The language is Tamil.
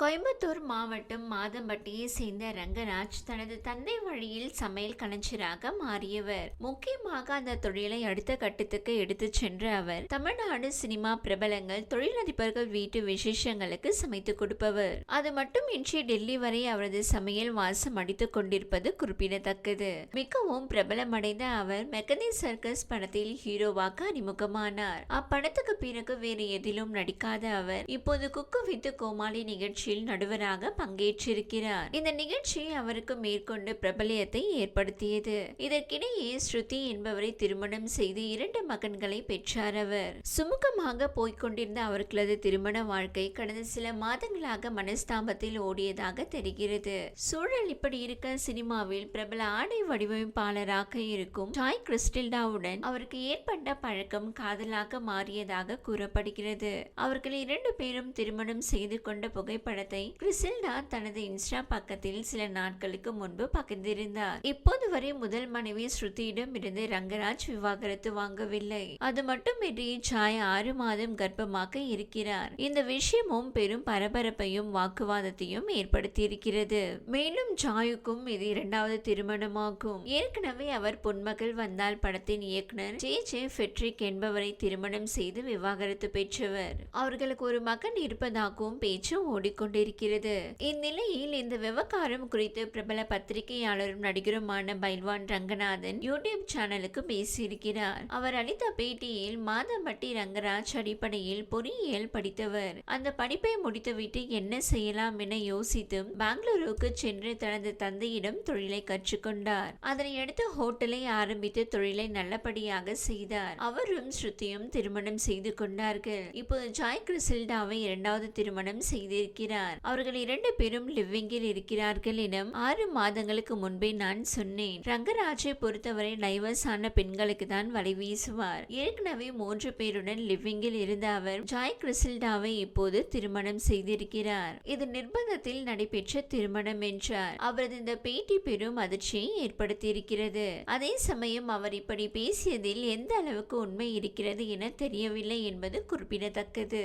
கோயம்புத்தூர் மாவட்டம் மாதம்பட்டியை சேர்ந்த ரங்கராஜ் தனது தந்தை வழியில் சமையல் கலைஞராக மாறியவர். முக்கியமாக அந்த தொழிலை அடுத்த கட்டத்துக்கு எடுத்து சென்ற அவர் தமிழ்நாடு சினிமா பிரபலங்கள் தொழிலதிபர்கள் வீட்டு விசேஷங்களுக்கு சமைத்து கொடுப்பவர். அது மட்டுமின்றி டெல்லி வரை அவரது சமையல் வாசம் அடித்துக் கொண்டிருப்பது குறிப்பிடத்தக்கது. மிகவும் பிரபலமடைந்த அவர் மெக்கனி சர்க்கஸ் படத்தில் ஹீரோவாக அறிமுகமானார். அப்படத்துக்கு பிறகு வேறு எதிலும் நடிக்காத அவர் இப்போது குக்கு வித்து கோமாளி நிகழ்ச்சி நிகழ்ச்சியில் நடுவராக பங்கேற்றிருக்கிறார். இந்த நிகழ்ச்சி அவருக்கு மேற்கொண்டு பிரபலியத்தை ஏற்படுத்தியது. இதற்கிடையே ஸ்ருதி என்பவரை திருமணம் செய்து இரண்டு மகன்களை பெற்றார் அவர். சுமூகமாக போய்க்கொண்டிருந்த அவர்களது திருமண வாழ்க்கை கடந்த சில மாதங்களாக மனஸ்தாபத்தில் ஓடியதாக தெரிகிறது. சூழல் இப்படி இருக்க சினிமாவில் பிரபல ஆடை வடிவமைப்பாளராக இருக்கும் டாய் கிறிஸ்டில்டாவுடன் அவருக்கு ஏற்பட்ட பழக்கம் காதலாக மாறியதாக கூறப்படுகிறது. அவர்கள் இரண்டு பேரும் திருமணம் செய்து கொண்ட புகைப்படத்தை கிறிசில்டா தனது இன்ஸ்டா பக்கத்தில் சில நாட்களுக்கு முன்பு பகிர்ந்திருந்தார். இப்போது வரை முதல் மனைவி ஸ்ருதியிடம் இருந்து ரங்கராஜ் விவாகரத்து வாங்கவில்லை. அது மட்டுமின்றி சாய் ஆறு மாதம் கர்ப்பமாக இருக்கிறார். இந்த விஷயமும் பெரும் பரபரப்பையும் வாக்குவாதத்தையும் ஏற்படுத்தியிருக்கிறது. மேலும் சாயுக்கும் இது இரண்டாவது திருமணமாகும். ஏற்கனவே அவர் பொன்மகள் வந்தால் படத்தின் இயக்குனர் ஜே ஜே ஃபெட்ரிக் என்பவரை திருமணம் செய்து விவாகரத்து பெற்றவர். அவர்களுக்கு ஒரு மகன் இருப்பதாகவும் பேச்சு ஓடிக்கொண்டு கொண்டிருக்கிறது. இந்நிலையில் இந்த விவகாரம் குறித்து பிரபல பத்திரிகையாளரும் நடிகருமான பைல்வான் ரங்கநாதன் யூடியூப் சேனலுக்கு பேசியிருக்கிறார். அவர் அளித்த பேட்டியில் மாதம்பட்டி ரங்கராஜ் அடிப்படையில் பொறியியல் படித்தவர். அந்த படிப்பை முடித்துவிட்டு என்ன செய்யலாம் என யோசித்தும் பெங்களூருக்கு சென்று தனது தந்தையிடம் தொழிலை கற்றுக்கொண்டார். அதனை அடுத்து ஹோட்டலை ஆரம்பித்து தொழிலை நல்லபடியாக செய்தார். அவரும் ஸ்ருதியும் திருமணம் செய்து கொண்டார்கள். இப்போது ஜாய் கிறிசில்டாவை இரண்டாவது திருமணம் செய்திருக்கிறார். அவர்கள் இரண்டு பேரும் லிவிங்கில் இருக்கிறார்கள் என ஆறு மாதங்களுக்கு முன்பே நான் சொன்னேன். ரங்கராஜை பொறுத்தவரை டைவர்ஸ் ஆன பெண்களுக்கு தான் வலை வீசுவார். ஏற்கனவே மூன்று பேருடன் லிவிங்கில் இருந்த அவர் ஜாய் கிறிசில்டாவை இப்போது திருமணம் செய்திருக்கிறார். இது நிர்பந்தத்தில் நடைபெற்ற திருமணம் என்றார். அவரது இந்த பேட்டி பெரும் அதிர்ச்சியை ஏற்படுத்தியிருக்கிறது. அதே சமயம் அவர் இப்படி பேசியதில் எந்த அளவுக்கு உண்மை இருக்கிறது என தெரியவில்லை என்பது குறிப்பிடத்தக்கது.